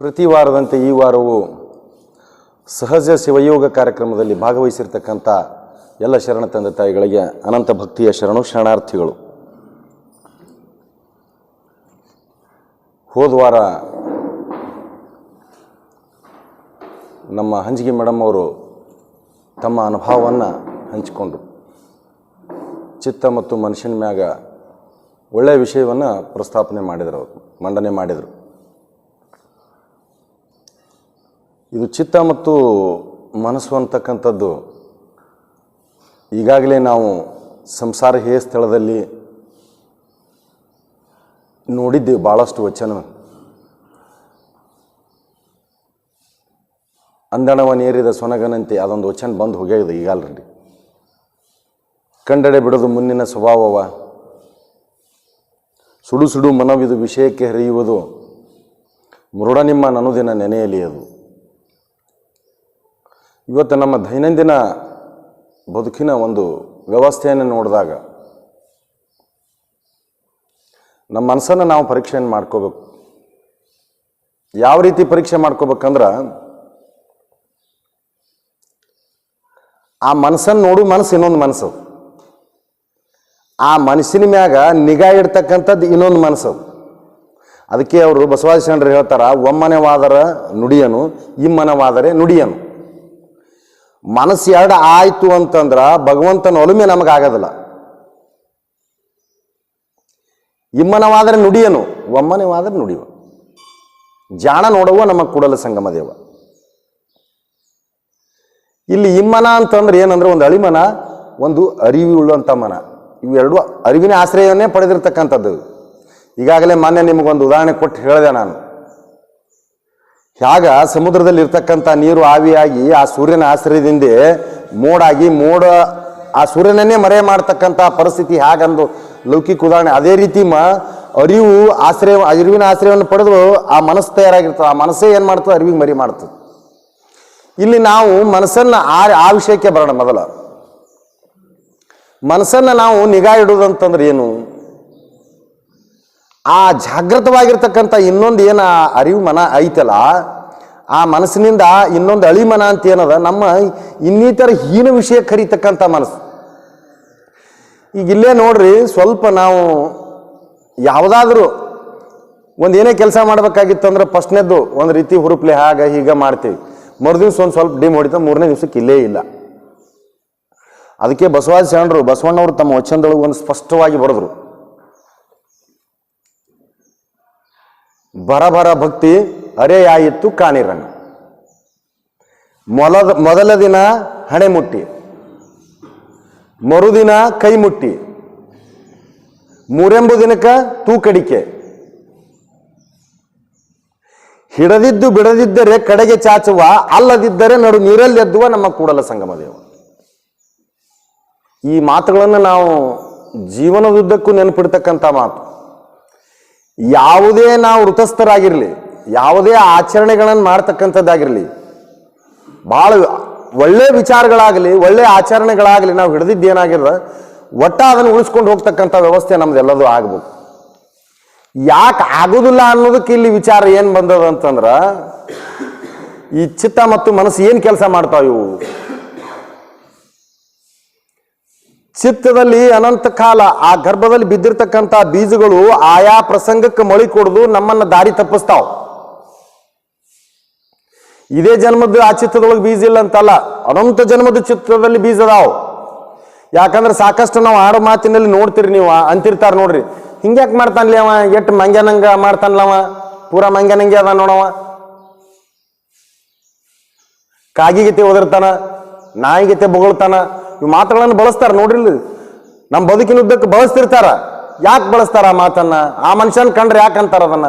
ಪ್ರತಿ ವಾರದಂತೆ ಈ ವಾರವೂ ಸಹಜ ಶಿವಯೋಗ ಕಾರ್ಯಕ್ರಮದಲ್ಲಿ ಭಾಗವಹಿಸಿರ್ತಕ್ಕಂಥ ಎಲ್ಲ ಶರಣ ತಂದೆ ತಾಯಿಗಳಿಗೆ ಅನಂತ ಭಕ್ತಿಯ ಶರಣು ಶರಣಾರ್ಥಿಗಳು. ಹೋದ ವಾರ ನಮ್ಮ ಹಂಜಿಗೆ ಮೇಡಮ್ ಅವರು ತಮ್ಮ ಅನುಭವವನ್ನು ಹಂಚಿಕೊಂಡ್ರು. ಚಿತ್ತ ಮತ್ತು ಮನುಷ್ಯನ ಮ್ಯಾಗ ಒಳ್ಳೆಯ ವಿಷಯವನ್ನು ಪ್ರಸ್ತಾಪನೆ ಮಾಡಿದರು ಅವರು, ಮಂಡನೆ ಮಾಡಿದರು. ಇದು ಚಿತ್ತ ಮತ್ತು ಮನಸ್ಸು ಅಂತಕ್ಕಂಥದ್ದು. ಈಗಾಗಲೇ ನಾವು ಸಂಸಾರ ಹೇ ಸ್ಥಳದಲ್ಲಿ ನೋಡಿದ್ದೇವೆ ಭಾಳಷ್ಟು ವಚನ. ಅಂದಣವ ನೇರಿದ ಸೊನಗನಂತೆ ಅದೊಂದು ವಚನ ಬಂದು ಹೋಗ್ಯಾಗಿದೆ ಈಗ ಆಲ್ರೆಡಿ ಕಂಡಡೆ ಬಿಡೋದು ಮುನ್ನಿನ ಸ್ವಭಾವವ. ಸುಡು ಸುಡು ಮನವಿದು ವಿಷಯಕ್ಕೆ ಹರಿಯುವುದು. ಮೃಡ ನಿಮ್ಮ ನನುದಿನ ನೆನೆಯಲಿ ಅದು. ಇವತ್ತು ನಮ್ಮ ದೈನಂದಿನ ಬದುಕಿನ ಒಂದು ವ್ಯವಸ್ಥೆಯನ್ನು ನೋಡಿದಾಗ ನಮ್ಮ ಮನಸ್ಸನ್ನು ನಾವು ಪರೀಕ್ಷೆಯನ್ನು ಮಾಡ್ಕೋಬೇಕು. ಯಾವ ರೀತಿ ಪರೀಕ್ಷೆ ಮಾಡ್ಕೋಬೇಕಂದ್ರೆ ಆ ಮನಸ್ಸನ್ನು ನೋಡು ಮನಸ್ಸು ಇನ್ನೊಂದು ಮನಸ್ಸು. ಆ ಮನಸ್ಸಿನ ಮ್ಯಾಗ ನಿಗಾ ಇಡ್ತಕ್ಕಂಥದ್ದು ಇನ್ನೊಂದು ಮನಸ್ಸು. ಅದಕ್ಕೆ ಅವರು ಬಸವಾದಿ ಶರಣರು ಹೇಳ್ತಾರೆ, ಒಮ್ಮನೆವಾದರ ನುಡಿಯನು ಇಮ್ಮನವಾದರೆ ನುಡಿಯನು. ಮನಸ್ಸು ಎರಡು ಆಯಿತು ಅಂತಂದ್ರೆ ಭಗವಂತನ ಒಲುಮೆ ನಮಗಾಗೋದಿಲ್ಲ ಇಮ್ಮನವಾದರೆ ನುಡಿಯನು, ಒಮ್ಮನವಾದ್ರೆ ನುಡಿಯುವ. ಜಾಣ ನೋಡುವ ನಮ್ಮ ಕೂಡಲ ಸಂಗಮ ದೇವ. ಇಲ್ಲಿ ಇಮ್ಮನ ಅಂತಂದ್ರೆ ಏನಂದ್ರೆ ಒಂದು ಅಳಿಮನ, ಒಂದು ಅರಿವಿ ಉಳ್ಳುವಂಥ ಮನ. ಇವೆರಡು ಅರಿವಿನ ಆಶ್ರಯವನ್ನೇ ಪಡೆದಿರ್ತಕ್ಕಂಥದ್ದು. ಈಗಾಗಲೇ ಮೊನ್ನೆ ನಿಮಗೊಂದು ಉದಾಹರಣೆ ಕೊಟ್ಟು ಹೇಳಿದೆ ನಾನು. ಹ್ಯಾಗ ಸಮುದ್ರದಲ್ಲಿ ಇರ್ತಕ್ಕಂಥ ನೀರು ಆವಿಯಾಗಿ ಆ ಸೂರ್ಯನ ಆಶ್ರಯದಿಂದ ಮೋಡಾಗಿ ಮೋಡ, ಆ ಸೂರ್ಯನನ್ನೇ ಮರೆ ಮಾಡ್ತಕ್ಕಂಥ ಪರಿಸ್ಥಿತಿ ಹೇಗಂದು ಲೌಕಿಕ ಉದಾಹರಣೆ. ಅದೇ ರೀತಿ ಮ, ಅರಿವು ಆಶ್ರಯ, ಅರಿವಿನ ಆಶ್ರಯವನ್ನು ಪಡೆದು ಆ ಮನಸ್ಸು ತಯಾರಾಗಿರ್ತದೆ. ಆ ಮನಸ್ಸೇ ಏನು ಮಾಡ್ತದೆ? ಅರಿವಿಗೆ ಮರಿ ಮಾಡ್ತದೆ. ಇಲ್ಲಿ ನಾವು ಮನಸ್ಸನ್ನು ಆ ಆ ವಿಷಯಕ್ಕೆ ಬರೋಣ ಮೊದಲ. ಮನಸ್ಸನ್ನು ನಾವು ನಿಗಾ ಇಡುವುದಂತಂದ್ರೆ ಏನು? ಆ ಜಾಗೃತವಾಗಿರ್ತಕ್ಕಂಥ ಇನ್ನೊಂದು ಏನು ಅರಿವು ಮನ ಐತಲ್ಲ, ಆ ಮನಸ್ಸಿನಿಂದ ಇನ್ನೊಂದು ಅಳಿ ಮನ ಅಂತ ಏನದ, ನಮ್ಮ ಇನ್ನಿತರ ಹೀನ ವಿಷಯ ಕರೀತಕ್ಕಂಥ ಮನಸ್ಸು. ಈಗ ಇಲ್ಲೇ ನೋಡ್ರಿ, ಸ್ವಲ್ಪ ನಾವು ಯಾವುದಾದ್ರೂ ಒಂದು ಏನೇ ಕೆಲಸ ಮಾಡ್ಬೇಕಾಗಿತ್ತಂದ್ರೆ ಫಸ್ಟ್ನೇದ್ದು ಒಂದು ರೀತಿ ಹುರುಪ್ಲೆ ಹಾಗೆ ಹೀಗೆ ಮಾಡ್ತೀವಿ. ಮರುದಿವ್ಸ ಒಂದು ಸ್ವಲ್ಪ ಡಿಮ್ ಹೊಡಿತ, ಮೂರನೇ ದಿವ್ಸಕ್ಕೆ ಇಲ್ಲೇ ಇಲ್ಲ. ಅದಕ್ಕೆ ಬಸವಾದಿ ಶರಣರು, ಬಸವಣ್ಣವರು ತಮ್ಮ ವಚನದೊಳಗೆ ಒಂದು ಸ್ಪಷ್ಟವಾಗಿ ಬರೆದ್ರು. ಬರಬರ ಭಕ್ತಿ ಅರೆಯಾಯಿತು ಕಾಣಿರಣ್ಣ ಮೊಲದ, ಮೊದಲ ದಿನ ಹಣೆ ಮುಟ್ಟಿ, ಮರುದಿನ ಕೈ ಮುಟ್ಟಿ, ಮೂರೆಂಬು ದಿನಕ್ಕ ತೂಕಡಿಕೆ. ಹಿಡದಿದ್ದು ಬಿಡದಿದ್ದರೆ ಕಡೆಗೆ ಚಾಚುವ, ಅಲ್ಲದಿದ್ದರೆ ನಡು ನೀರಲ್ಲಿ ಎದ್ದುವ ನಮ್ಮ ಕೂಡಲ ಸಂಗಮದೇವ ಈ ಮಾತುಗಳನ್ನು ನಾವು ಜೀವನದುದ್ದಕ್ಕೂ ನೆನಪಿಡ್ತಕ್ಕಂಥ ಮಾತು. ಯಾವುದೇ ನಾವು ವೃತಸ್ಥರಾಗಿರಲಿ ಯಾವುದೇ ಆಚರಣೆಗಳನ್ನು ಮಾಡ್ತಕ್ಕಂಥದ್ದಾಗಿರಲಿ ಭಾಳ ಒಳ್ಳೆ ವಿಚಾರಗಳಾಗಲಿ, ಒಳ್ಳೆ ಆಚರಣೆಗಳಾಗಲಿ ನಾವು ಹಿಡಿದಿದ್ದೇನಾಗಿರ ಒಟ್ಟ ಅದನ್ನು ಉಳಿಸ್ಕೊಂಡು ಹೋಗ್ತಕ್ಕಂಥ ವ್ಯವಸ್ಥೆ ನಮ್ದೆಲ್ಲದೂ ಆಗ್ಬೇಕು ಯಾಕೆ ಆಗೋದಿಲ್ಲ ಅನ್ನೋದಕ್ಕೆ ಇಲ್ಲಿ ವಿಚಾರ ಏನು ಬಂದದ ಅಂತಂದ್ರೆ ಈ ಚಿತ್ತ ಮತ್ತು ಮನಸ್ಸು ಏನು ಕೆಲಸ ಮಾಡ್ತಾವೆ ಇವು? ಚಿತ್ತದಲ್ಲಿ ಅನಂತ ಕಾಲ, ಆ ಗರ್ಭದಲ್ಲಿ ಬಿದ್ದಿರ್ತಕ್ಕಂಥ ಬೀಜಗಳು ಆಯಾ ಪ್ರಸಂಗಕ್ಕೆ ಮೊಳಿ ಕೊಡದು ನಮ್ಮನ್ನ ದಾರಿ ತಪ್ಪಿಸ್ತಾವ. ಇದೇ ಜನ್ಮದ, ಆ ಚಿತ್ತದೊಳಗೆ ಬೀಜ ಇಲ್ಲ ಅಂತಲ್ಲ, ಅನಂತ ಜನ್ಮದ ಚಿತ್ತದಲ್ಲಿ ಬೀಜ ಅದಾವ. ಯಾಕಂದ್ರೆ ಸಾಕಷ್ಟು ನಾವು ಆಡೋ ಮಾತಿನಲ್ಲಿ ನೋಡ್ತೀರಿ ನೀವು, ಅಂತಿರ್ತಾರ ನೋಡ್ರಿ. ಹಿಂಗ್ಯಾಕೆ ಮಾಡ್ತಾನ್ಲಿ ಅವ, ಎಟ್ ಮಂಗ್ಯಾನಂಗ ಮಾಡ್ತಾನಲ್ಲ ಅವ, ಪೂರಾ ಮಂಗ್ಯಾನಂಗೆ ಅದ ನೋಡವ ಕಾಗಿಗತೆ ಓದಿರ್ತಾನ, ನಾಯಿಗತೆ ಬೊಗಳ್ತಾನ ಇವು ಮಾತುಗಳನ್ನು ಬಳಸ್ತಾರೆ ನೋಡ್ರಿ ಇಲ್ಲಿ. ನಮ್ಮ ಬದುಕಿನ ಉದ್ದಕ್ಕೆ ಬಳಸ್ತಿರ್ತಾರ. ಯಾಕೆ ಬಳಸ್ತಾರ ಆ ಮಾತನ್ನ? ಆ ಮನುಷ್ಯನ ಕಂಡ್ರೆ ಯಾಕೆ ಅಂತಾರ ಅದನ್ನ?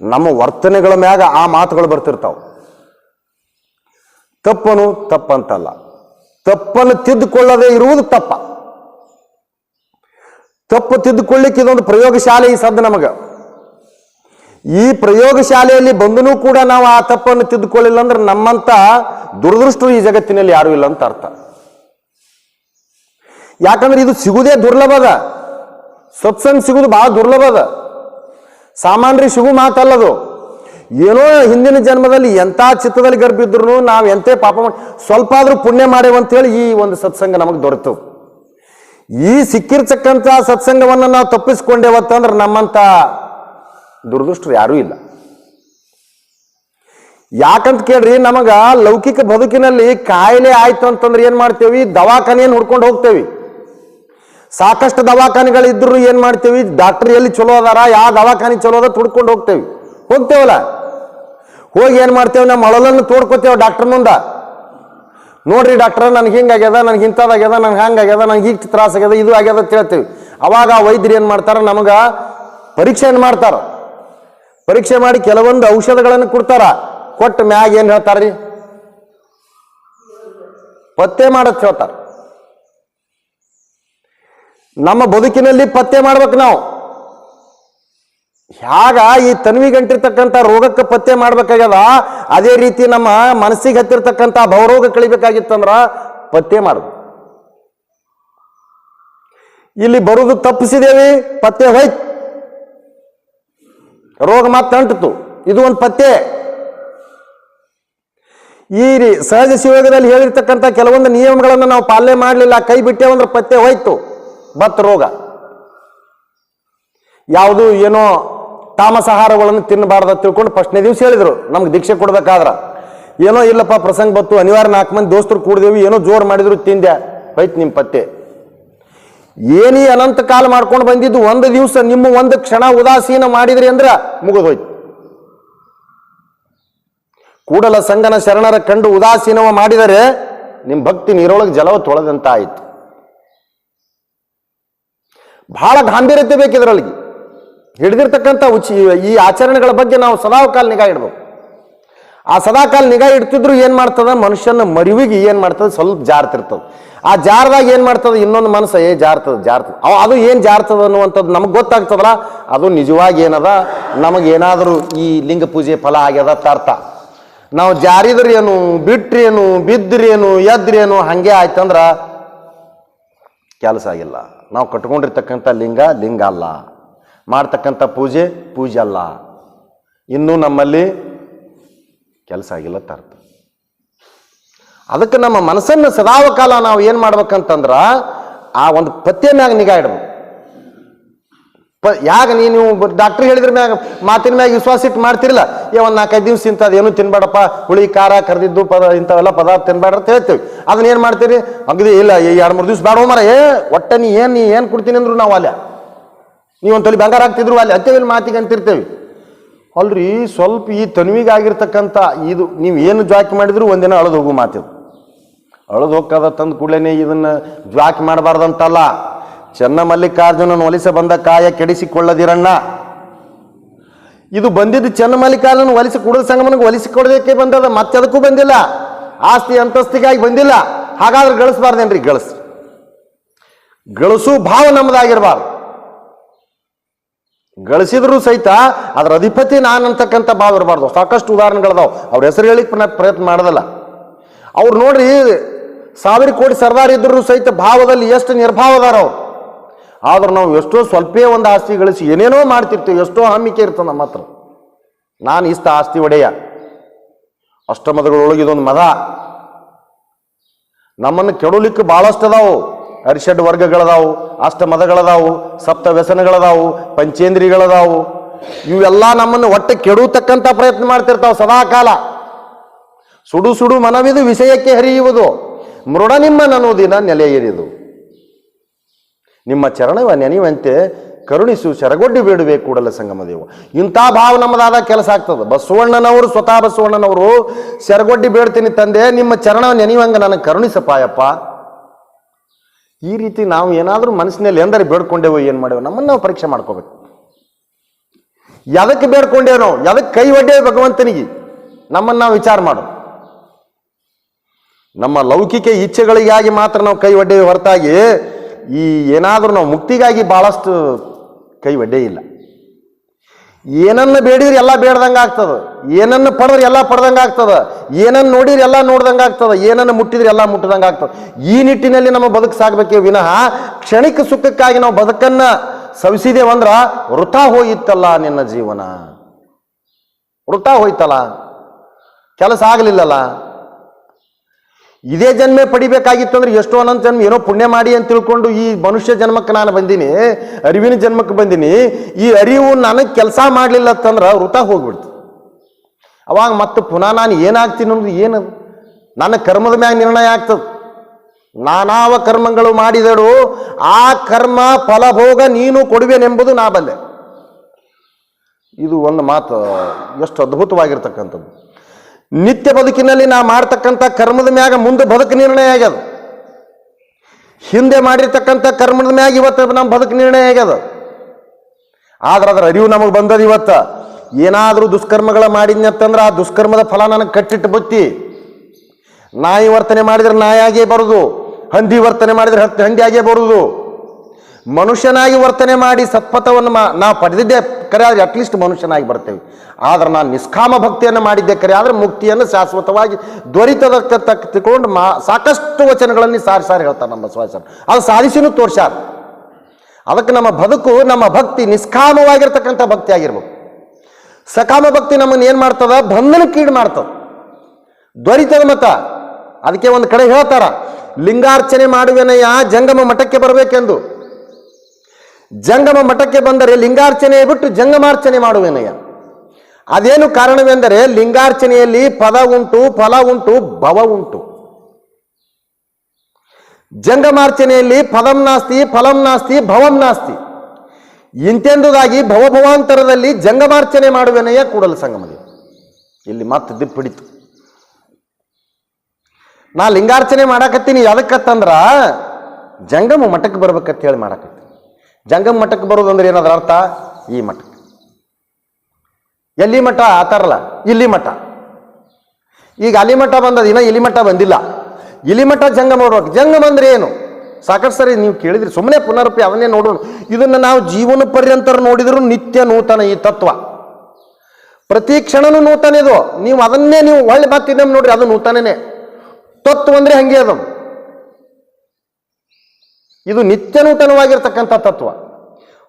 ನಮ್ಮ ವರ್ತನೆಗಳ ಮ್ಯಾಗ ಆ ಮಾತುಗಳು ಬರ್ತಿರ್ತಾವ. ತಪ್ಪನು ತಪ್ಪಂತಲ್ಲ. ತಪ್ಪನ್ನು ತಿದ್ದುಕೊಳ್ಳದೆ ಇರುವುದು ತಪ್ಪ. ತಪ್ಪು ತಿದ್ದುಕೊಳ್ಳಿಕ್ಕೆ ಇದೊಂದು ಪ್ರಯೋಗಶಾಲೆ ಈ ಸದ್ದು ನಮಗೆ. ಈ ಪ್ರಯೋಗಶಾಲೆಯಲ್ಲಿ ಬಂದನೂ ಕೂಡ ನಾವು ಆ ತಪ್ಪನ್ನು ತಿದ್ದುಕೊಳ್ಳಿಲ್ಲ ಅಂದ್ರೆ ನಮ್ಮಂತ ದುರದೃಷ್ಟರು ಈ ಜಗತ್ತಿನಲ್ಲಿ ಯಾರೂ ಇಲ್ಲ ಅಂತ ಅರ್ಥ. ಯಾಕಂದ್ರೆ ಇದು ಸಿಗುದೇ ದುರ್ಲಭದ ಸತ್ಸಂಗ್ ಸಿಗುದು ಬಹಳ ದುರ್ಲಭದ ಸಾಮಾನ್ಯರಿಗೆ ಸಿಗು ಮಾತಲ್ಲದು. ಏನೋ ಹಿಂದಿನ ಜನ್ಮದಲ್ಲಿ ಎಂಥ ಚಿತ್ತದಲ್ಲಿ ಗರ್ಭಿದ್ರು ನಾವು ಎಂತೆ ಪಾಪ ಮಾಡಿ ಸ್ವಲ್ಪ ಆದ್ರೂ ಪುಣ್ಯ ಮಾಡೇವು ಅಂತೇಳಿ ಈ ಒಂದು ಸತ್ಸಂಗ ನಮಗೆ ದೊರೆತು. ಈ ಸಿಕ್ಕಿರ್ತಕ್ಕಂಥ ಸತ್ಸಂಗವನ್ನು ನಾವು ತಪ್ಪಿಸ್ಕೊಂಡೇವತ್ತಂದ್ರೆ ನಮ್ಮಂಥ ದುರದೃಷ್ಟರು ಯಾರೂ ಇಲ್ಲ. ಯಾಕಂತ ಕೇಳ್ರಿ, ನಮಗ ಲೌಕಿಕ ಬದುಕಿನಲ್ಲಿ ಕಾಯಿಲೆ ಆಯ್ತು ಅಂತಂದ್ರೆ ಏನ್ ಮಾಡ್ತೇವಿ? ದವಾಖಾನೆಯನ್ನು ಹುಡ್ಕೊಂಡು ಹೋಗ್ತೇವಿ. ಸಾಕಷ್ಟು ದವಾಖಾನೆಗಳಿದ್ರು ಏನ್ ಮಾಡ್ತೇವಿ? ಡಾಕ್ಟರ್ ಎಲ್ಲಿ ಚಲೋ ಅದಾರ, ಯಾವ ದವಾಖಾನೆ ಚಲೋ ಅದ ತುಡ್ಕೊಂಡು ಹೋಗ್ತೇವಿ. ಹೋಗ್ತೇವಲ್ಲ? ಹೋಗಿ ಏನ್ ಮಾಡ್ತೇವೆ? ನಮ್ಮ ಅಳಲನ್ನು ತೋಡ್ಕೋತೇವೆ ಡಾಕ್ಟರ್ ಮುಂದ. ನೋಡ್ರಿ ಡಾಕ್ಟರ್ ನನ್ಗೆ ಹಿಂಗಾಗ್ಯದ ನನ್ಗೆ ಇಂಥದ್ದಾಗ್ಯದ ನನ್ಗೆ ಹಂಗಾಗ್ಯದ ನನ್ಗೆ ಈಗ ತ್ರಾಸ ಆಗ್ಯದ, ಇದು ಆಗ್ಯದ ಅಂತ ಹೇಳ್ತೇವೆ. ಅವಾಗ ಆ ವೈದ್ಯರು ಏನ್ ಮಾಡ್ತಾರ? ನಮಗ ಪರೀಕ್ಷೆಯನ್ನು ಮಾಡ್ತಾರ. ಪರೀಕ್ಷೆ ಮಾಡಿ ಕೆಲವೊಂದು ಔಷಧಗಳನ್ನು ಕೊಡ್ತಾರ. ಕೊಟ್ಟ ಮ್ಯಾಗ ಏನ್ ಹೇಳ್ತಾರ್ರಿ? ಪತ್ತೆ ಮಾಡತ್ ಹೇಳ್ತಾರ. ನಮ್ಮ ಬದುಕಿನಲ್ಲಿ ಪತ್ತೆ ಮಾಡ್ಬೇಕು ನಾವು. ಹ್ಯಾಗ ಈ ತನ್ವಿಗಂಟಿರ್ತಕ್ಕಂಥ ರೋಗಕ್ಕೆ ಪತ್ತೆ ಮಾಡ್ಬೇಕಾಗ್ಯದ? ಅದೇ ರೀತಿ ನಮ್ಮ ಮನಸ್ಸಿಗೆ ಹತ್ತಿರ್ತಕ್ಕಂಥ ಭವರೋಗ ಕಳಿಬೇಕಾಗಿತ್ತಂದ್ರ ಪತ್ತೆ ಮಾಡ್ಬೇಕು ಇಲ್ಲಿ ಬರುವುದು ತಪ್ಪಿಸಿದೇವಿ, ಪತ್ತೆ ಹೋಯ್ತು. ರೋಗ ಮಾತ್ರ ಅಂಟಿತು. ಇದು ಒಂದು ಪತ್ತೆ. ಈ ರೀ- ಸಹಜ ಶಿವಯೋಗದಲ್ಲಿ ಹೇಳಿರ್ತಕ್ಕಂಥ ಕೆಲವೊಂದು ನಿಯಮಗಳನ್ನು ನಾವು ಪಾಲನೆ ಮಾಡಲಿಲ್ಲ, ಕೈ ಬಿಟ್ಟೇವಂದ್ರೆ ಪತ್ತೆ ಹೋಯ್ತು, ಬತ್ ರೋಗ. ಯಾವುದು ಏನೋ ತಾಮಸಾಹಾರಗಳನ್ನು ತಿನ್ನಬಾರ್ದು ತಿಳ್ಕೊಂಡು ಫಸ್ಟ್ನೇ ದಿವಸ ಹೇಳಿದ್ರು, ನಮ್ಗೆ ದೀಕ್ಷೆ ಕೊಡ್ಬೇಕಾದ್ರ. ಏನೋ ಇಲ್ಲಪ್ಪ, ಪ್ರಸಂಗ ಬತ್ತು ಅನಿವಾರ್ಯ ನಾಲ್ಕು ಮಂದಿ ದೋಸ್ತರು ಕೂಡಿದೇವಿ, ಏನೋ ಜೋರು ಮಾಡಿದ್ರು ತಿಂದೆ, ಹೋಯ್ತು ನಿಮ್ಮ ಪತ್ತೆ. ಏನಿ ಅನಂತ ಕಾಲ ಮಾಡ್ಕೊಂಡು ಬಂದಿದ್ದು, ಒಂದು ದಿವಸ ನಿಮ್ಮ ಒಂದು ಕ್ಷಣ ಉದಾಸೀನ ಮಾಡಿದ್ರಿ ಅಂದ್ರೆ ಮುಗಿದೋಯ್ತು ಕೂಡಲ ಸಂಗನ ಶರಣರ ಕಂಡು ಉದಾಸೀನವ ಮಾಡಿದರೆ ನಿಮ್ಮ ಭಕ್ತಿ ನೀರೊಳಗೆ ಜಲವ ತೊಳೆದಂತ ಆಯಿತು ಬಹಳ ಗಾಂಭೀರ್ಯತೆ ಬೇಕಿದ್ರೊಳಗೆ ಹಿಡಿದಿರ್ತಕ್ಕಂಥ ಉಚಿ ಈ ಆಚರಣೆಗಳ ಬಗ್ಗೆ ನಾವು ಸದಾಕಾಲ ನಿಗಾ ಇಡ್ಬೇಕು. ಆ ಸದಾಕಾಲ ನಿಗಾ ಇಡ್ತಿದ್ರು ಏನು ಮಾಡ್ತದ? ಮನುಷ್ಯನ ಮರಿವಿಗೆ ಏನು ಮಾಡ್ತದೆ? ಸ್ವಲ್ಪ ಜಾರ್ತಿರ್ತದೆ. ಆ ಜಾರದಾಗ ಏನು ಮಾಡ್ತದೆ? ಇನ್ನೊಂದು ಮನಸ್ಸು, ಏ ಜಾರ್ತದ, ಜಾರ್ತದೆ. ಅವ ಅದು ಏನು ಜಾರ್ತದ ಅನ್ನುವಂಥದ್ದು ನಮಗೆ ಗೊತ್ತಾಗ್ತದಲ್ಲ? ಅದು ನಿಜವಾಗಿ ಏನದ? ನಮಗೆ ಏನಾದರೂ ಈ ಲಿಂಗ ಪೂಜೆ ಫಲ ಆಗ್ಯದ ಅರ್ಥ. ನಾವು ಜಾರಿದ್ರೇನು ಬಿಟ್ರೇನು ಬಿದ್ರೇನು ಎದ್ರೇನು ಹಂಗೆ ಆಯ್ತಂದ್ರ ಕೆಲಸ ಆಗಿಲ್ಲ. ನಾವು ಕಟ್ಕೊಂಡಿರ್ತಕ್ಕಂಥ ಲಿಂಗ ಲಿಂಗ ಅಲ್ಲ. ಮಾಡ್ತಕ್ಕಂಥ ಪೂಜೆ ಪೂಜೆ ಅಲ್ಲ. ಇನ್ನೂ ನಮ್ಮಲ್ಲಿ ಕೆಲಸ ಆಗಿಲ್ಲ ತರ್ತ ಅದಕ್ಕೆ ನಮ್ಮ ಮನಸ್ಸನ್ನು ಸದಾವ ಕಾಲ ನಾವು ಏನು ಮಾಡ್ಬೇಕಂತಂದ್ರೆ ಆ ಒಂದು ಪತ್ತೆ ಮ್ಯಾಗ ನಿಗಾ ಇಡ್ಬೇಕು. ಪ ಯಾಗ ನೀನು ಡಾಕ್ಟ್ರ್ ಹೇಳಿದ್ರ ಮ್ಯಾಗ ಮಾತಿನ ಮ್ಯಾಗ ವಿಶ್ವಾಸ ಇಟ್ಟು ಮಾಡ್ತಿರಲ್ಲ ಏ, ಒಂದು ನಾಲ್ಕೈದು ದಿವ್ಸ ಇಂಥದ್ದು ಏನು ತಿನ್ಬೇಡಪ್ಪ. ಹುಳಿ, ಖಾರ, ಕರೆದಿದ್ದು ಪದ ಇಂಥವೆಲ್ಲ ಪದಾರ್ಥ ತಿನ್ಬೇಡ ಅಂತ ಹೇಳ್ತೇವೆ. ಅದನ್ನ ಏನು ಮಾಡ್ತೀರಿ? ಅಗದಿ, ಇಲ್ಲ ಎರಡು ಮೂರು ದಿವ್ಸ ಬೇಡ ಮರ ಏ, ಒಟ್ಟೆ ನೀ ಏನು ನೀ ಏನು ಕೊಡ್ತೀನಿ ಅಂದ್ರು ನಾವು ಅಲ್ಲ ನೀವು ಒಂದು ತೊಲಿ ಬಂಗಾರ ಹಾಕ್ತಿದ್ರು ಅಲ್ಲಿ ಅಂತೇವಿ ಮಾತಿಗೆ ಅಂತಿರ್ತೇವೆ? ಅಲ್ರಿ, ಸ್ವಲ್ಪ ಈ ತನ್ವಿಗಾಗಿರ್ತಕ್ಕಂಥ ಇದು ನೀವು ಏನು ಜ್ವಾಕಿ ಮಾಡಿದ್ರು ಒಂದಿನ ಅಳದು ಹೋಗು ಮಾತಿದು. ಅಳದು ಹೋಗ್ತದ ತಂದ ಕೂಡಲೇ ಇದನ್ನ ಜ್ವಾಕಿ ಮಾಡಬಾರ್ದಂತಲ್ಲ. ಚೆನ್ನ ಮಲ್ಲಿಕಾರ್ಜುನನ ಬಂದ ಕಾಯ ಕೆಡಿಸಿಕೊಳ್ಳದಿರಣ್ಣ. ಇದು ಬಂದಿದ್ದು ಚೆನ್ನ ಮಲ್ಲಿಕಾರ್ಜುನ ಒಲಿಸಿ ಕುಡಿದ ಸಂಗಮನಿಗೆ ಒಲಿಸಿ ಕೊಡೋದಕ್ಕೆ ಬಂದದ ಮತ್ತೆ ಅದಕ್ಕೂ ಬಂದಿಲ್ಲ. ಆಸ್ತಿ ಅಂತಸ್ತಿಗಾಗಿ ಬಂದಿಲ್ಲ. ಹಾಗಾದ್ರೆ ಗಳಿಸ್ಬಾರ್ದೇನ್ರಿ? ಗಳಿಸ್ ಗಳಿಸು ಭಾವ ನಮ್ಮದಾಗಿರ್ಬಾರ್ದು. ಗಳಿಸಿದ್ರು ಸಹಿತ ಅದರ ಅಧಿಪತಿ ನಾನು ಅಂತಕ್ಕಂಥ ಭಾವ ಇರಬಾರ್ದು. ಸಾಕಷ್ಟು ಉದಾಹರಣೆಗಳದಾವ್. ಅವ್ರ ಹೆಸರು ಹೇಳಿ ಪ್ರಯತ್ನ ಮಾಡೋದಲ್ಲ. ಅವ್ರು ನೋಡ್ರಿ, ಸಾವಿರ ಕೋಟಿ ಸರ್ದಾರ್ ಇದ್ದರೂ ಸಹಿತ ಭಾವದಲ್ಲಿ ಎಷ್ಟು ನಿರ್ಭಾವದಾರ ಅವ್ರು. ಆದ್ರೆ ನಾವು ಎಷ್ಟೋ ಸ್ವಲ್ಪೇ ಒಂದು ಆಸ್ತಿ ಗಳಿಸಿ ಏನೇನೋ ಮಾಡ್ತಿರ್ತೀವಿ, ಎಷ್ಟೋ ಹಮ್ಮಿಕೆ ಇರ್ತದೆ ನಮ್ಮ ಹತ್ರ. ನಾನು ಇಷ್ಟ ಆಸ್ತಿ ಒಡೆಯ. ಅಷ್ಟಮದಗಳೊಳಗೆ ಇದೊಂದು ಮದ. ನಮ್ಮನ್ನು ಕೆಡಲಿಕ್ಕೆ ಭಾಳಷ್ಟು ಅದಾವು. ಅರಿಷಡ್ ವರ್ಗಗಳದಾವು ಅಷ್ಟ ಮದಗಳದಾವು ಸಪ್ತ ವ್ಯಸನಗಳದಾವು ಪಂಚೇಂದ್ರಿಗಳದಾವು ಇವೆಲ್ಲ ನಮ್ಮನ್ನು ಒಟ್ಟೆ ಕೆಡುತಕ್ಕಂಥ ಪ್ರಯತ್ನ ಮಾಡ್ತಿರ್ತಾವ ಸದಾಕಾಲ. ಸುಡು ಸುಡು ಮನವಿದು ವಿಷಯಕ್ಕೆ ಹರಿಯುವುದು. ಮೃಡ ನಿಮ್ಮ ನನ್ನುದಿನ ನೆಲೆಯೇರಿದು. ನಿಮ್ಮ ಚರಣವ ನೆನೆಯುವಂತೆ ಕರುಣಿಸು ಶರಗೊಡ್ಡಿ ಬೇಡುವೆ ಕೂಡಲ ಸಂಗಮ ದೇವ. ಇಂಥ ಭಾವ ನಮ್ಮದಾದ ಕೆಲಸ ಆಗ್ತದೆ. ಬಸವಣ್ಣನವರು, ಸ್ವತಃ ಬಸವಣ್ಣನವರು ಶರಗೊಡ್ಡಿ ಬೇಡ್ತೀನಿ ತಂದೆ, ನಿಮ್ಮ ಚರಣ ನೆನೆಯುವಂಗ ನನಗೆ ಕರುಣಿಸಪ್ಪಾಯಪ್ಪ ಈ ರೀತಿ ನಾವು ಏನಾದರೂ ಮನಸ್ಸಿನಲ್ಲಿ ಎಂದರೆ ಬೇಡ್ಕೊಂಡೇವೋ ಏನು ಮಾಡೇವು, ನಮ್ಮನ್ನು ನಾವು ಪರೀಕ್ಷೆ ಮಾಡ್ಕೋಬೇಕು. ಎದಕ್ಕೆ ಬೇಡ್ಕೊಂಡೇವೋ ನಾವು ಎದಕ್ಕೆ ಕೈ ಒಡ್ಡೇವು ಭಗವಂತನಿಗೆ, ನಮ್ಮನ್ನು ನಾವು ವಿಚಾರ ಮಾಡು ನಮ್ಮ ಲೌಕಿಕ ಇಚ್ಛೆಗಳಿಗಾಗಿ ಮಾತ್ರ ನಾವು ಕೈ ಒಡ್ಡೇವೆ ಹೊರತಾಗಿ ಈ ಏನಾದರೂ ನಾವು ಮುಕ್ತಿಗಾಗಿ ಭಾಳಷ್ಟು ಕೈ ಒಡ್ಡೇ ಇಲ್ಲ. ಏನನ್ನು ಬೇಡಿದ್ರೆ ಎಲ್ಲ ಬೇಡ್ದಂಗೆ ಆಗ್ತದೆ. ಏನನ್ನು ಪಡೆದ್ರೆ ಎಲ್ಲ ಪಡೆದಂಗೆ ಆಗ್ತದೆ. ಏನನ್ನು ನೋಡಿದ್ರೆ ಎಲ್ಲ ನೋಡ್ದಂಗೆ ಆಗ್ತದೆ. ಏನನ್ನು ಮುಟ್ಟಿದ್ರೆ ಎಲ್ಲ ಮುಟ್ಟದಂಗೆ ಆಗ್ತದೆ. ಈ ನಿಟ್ಟಿನಲ್ಲಿ ನಮ್ಮ ಬದುಕು ಸಾಗಬೇಕೇ ವಿನಃ ಕ್ಷಣಿಕ ಸುಖಕ್ಕಾಗಿ ನಾವು ಬದುಕನ್ನು ಸವಿಸಿದೇವಂದ್ರೆ ವೃಥಾ ಹೋಯಿತ್ತಲ್ಲ ನಿನ್ನ ಜೀವನ. ವೃತ ಹೋಯ್ತಲ್ಲ. ಕೆಲಸ ಆಗಲಿಲ್ಲಲ್ಲ. ಇದೇ ಜನ್ಮೆ ಪಡಿಬೇಕಾಗಿತ್ತು ಅಂದ್ರೆ ಎಷ್ಟೋ ಅನಂತ ಜನ್ಮ, ಏನೋ ಪುಣ್ಯ ಮಾಡಿ ಅಂತ ತಿಳ್ಕೊಂಡು ಈ ಮನುಷ್ಯ ಜನ್ಮಕ್ಕೆ ನಾನು ಬಂದೀನಿ, ಅರಿವಿನ ಜನ್ಮಕ್ಕೆ ಬಂದೀನಿ, ಈ ಅರಿವು ನನಗೆ ಕೆಲಸ ಮಾಡಲಿಲ್ಲ ಅಂತಂದ್ರೆ ವೃತ ಹೋಗ್ಬಿಡ್ತು. ಅವಾಗ ಮತ್ತೆ ಪುನಃ ನಾನು ಏನಾಗ್ತೀನಿ ಅನ್ನೋದು ಏನು? ನನ್ನ ಕರ್ಮದ ಮ್ಯಾಗ ನಿರ್ಣಯ ಆಗ್ತದೆ. ನಾನಾವ ಕರ್ಮಗಳು ಮಾಡಿದಳು ಆ ಕರ್ಮ ಫಲಭೋಗ ನೀನು ಕೊಡುವೆನೆಂಬುದು ನಾ ಬಲ್ಲೆ ಇದು ಒಂದು ಮಾತು ಎಷ್ಟು ಅದ್ಭುತವಾಗಿರ್ತಕ್ಕಂಥದ್ದು. ನಿತ್ಯ ಬದುಕಿನಲ್ಲಿ ನಾ ಮಾಡ್ತಕ್ಕಂಥ ಕರ್ಮದ ಮ್ಯಾಗ ಮುಂದೆ ಬದುಕು ನಿರ್ಣಯ ಆಗ್ಯದ. ಹಿಂದೆ ಮಾಡಿರ್ತಕ್ಕಂಥ ಕರ್ಮದ ಮ್ಯಾಗ ಇವತ್ತು ನಮ್ಮ ಬದುಕು ನಿರ್ಣಯ ಆಗ್ಯದ. ಆದ್ರೆ ಅದರ ಅರಿವು ನಮಗೆ ಬಂದದ ಇವತ್ತು. ಏನಾದರೂ ದುಷ್ಕರ್ಮಗಳ ಮಾಡಿದ್ನಂತಂದ್ರೆ ಆ ದುಷ್ಕರ್ಮದ ಫಲ ನನಗೆ ಕಟ್ಟಿಟ್ಟು ಬತ್ತಿ. ನಾಯಿ ವರ್ತನೆ ಮಾಡಿದ್ರೆ ನಾಯಾಗೇ ಬರುದು, ಹಂದಿ ವರ್ತನೆ ಮಾಡಿದ್ರೆ ಹಂದಿ ಹಂದಿಯಾಗೇ ಬರುದು. ಮನುಷ್ಯನಾಗಿ ವರ್ತನೆ ಮಾಡಿ ಸತ್ಪಥವನ್ನು ಮಾ ನಾವು ಪಡೆದಿದ್ದೆ ಕರೆ ಆದರೆ ಅಟ್ಲೀಸ್ಟ್ ಮನುಷ್ಯನಾಗಿ ಬರ್ತೇವೆ. ಆದರೆ ನಾನು ನಿಷ್ಕಾಮ ಭಕ್ತಿಯನ್ನು ಮಾಡಿದ್ದೆ ಕರೆ ಆದರೆ ಮುಕ್ತಿಯನ್ನು ಶಾಶ್ವತವಾಗಿ ತಕ್ಕ ತಕ್ಕೊಂಡು ಮಾ ಸಾಕಷ್ಟು ವಚನಗಳನ್ನು ಸಾರಿ ಸಾರಿ ಹೇಳ್ತಾರೆ ನಮ್ಮ ಬಸವಾಚಾರ ಅದು ಸಾಧಿಸಿನೂ ತೋರ್ಸಾರ. ಅದಕ್ಕೆ ನಮ್ಮ ಬದುಕು, ನಮ್ಮ ಭಕ್ತಿ ನಿಷ್ಕಾಮವಾಗಿರ್ತಕ್ಕಂಥ ಭಕ್ತಿ ಆಗಿರ್ಬೇಕು. ಸಕಾಮ ಭಕ್ತಿ ನಮ್ಮನ್ನು ಏನು ಮಾಡ್ತದ? ಬಂಧನಕ್ಕೀಡು ಮಾಡ್ತದ. ದೊರಿತದ ಮತ. ಅದಕ್ಕೆ ಒಂದು ಕಡೆ ಹೇಳ್ತಾರ, ಲಿಂಗಾರ್ಚನೆ ಮಾಡುವೆನಯ್ಯ, ಜಂಗಮ ಮಠಕ್ಕೆ ಬರಬೇಕೆಂದು. ಜಂಗಮ ಮಠಕ್ಕೆ ಬಂದರೆ ಲಿಂಗಾರ್ಚನೆ ಬಿಟ್ಟು ಜಂಗಮಾರ್ಚನೆ ಮಾಡುವೆನಯ್ಯ. ಅದೇನು ಕಾರಣವೆಂದರೆ ಲಿಂಗಾರ್ಚನೆಯಲ್ಲಿ ಪದ ಉಂಟು, ಫಲ ಉಂಟು, ಭವ ಉಂಟು. ಜಂಗಮಾರ್ಚನೆಯಲ್ಲಿ ಪದಂ ನಾಸ್ತಿ, ಫಲಂ ನಾಸ್ತಿ, ಭವಂ ನಾಸ್ತಿ. ಇಂತೆಂದುದಾಗಿ ಭವಭವಾಂತರದಲ್ಲಿ ಜಂಗಮಾರ್ಚನೆ ಮಾಡುವೆನಯ್ಯ ಕೂಡಲ ಸಂಗಮದಿ ಇಲ್ಲಿ ಮತ್ತೆ ದಿಪ್ಪಿಡಿತು ನಾ ಲಿಂಗಾರ್ಚನೆ ಮಾಡಾಕತ್ತೀನಿ ಅದಕ್ಕತ್ತಂದ್ರ ಜಂಗಮ ಮಠಕ್ಕೆ ಬರ್ಬೇಕಂತ ಹೇಳಿ ಮಾಡಾಕತ್ತೀನಿ. ಜಂಗಮ ಮಠಕ್ಕೆ ಬರೋದಂದ್ರೆ ಏನದ್ರ ಅರ್ಥ? ಈ ಮಠ. ಎಲ್ಲಿ ಮಠ? ಆತಾರಲ್ಲ ಇಲ್ಲಿ ಮಠ. ಈಗ ಅಲ್ಲಿ ಮಠ ಬಂದದ ಇನ್ನ ಇಲ್ಲಿ ಮಠ ಬಂದಿಲ್ಲ. ಇಲ್ಲಿ ಮಠ ಜಂಗಮ ಬರ್ಬೇಕು ಜಂಗಮ ಅಂದ್ರೆ ಏನು? ಸಾಕಷ್ಟು ಸರಿ ನೀವು ಕೇಳಿದ್ರಿ. ಸುಮ್ಮನೆ ಪುನರಪಿ ಅವನ್ನೇ ನೋಡೋಣ. ಇದನ್ನು ನಾವು ಜೀವನ ಪರ್ಯಂತರ ನೋಡಿದ್ರು ನಿತ್ಯ ನೂತನ ಈ ತತ್ವ. ಪ್ರತಿ ಕ್ಷಣನು ನೂತನ ಇದು. ನೀವು ಅದನ್ನೇ ನೀವು ಒಳ್ಳೆ ಮತ್ತೆ ಇನ್ನೊಮ್ಮೆ ನೋಡ್ರಿ ಅದು ನೂತನನೇ. ತತ್ವ ಅಂದ್ರೆ ಹಂಗೆ ಅದು. ಇದು ನಿತ್ಯ ನೂತನವಾಗಿರ್ತಕ್ಕಂಥ ತತ್ವ.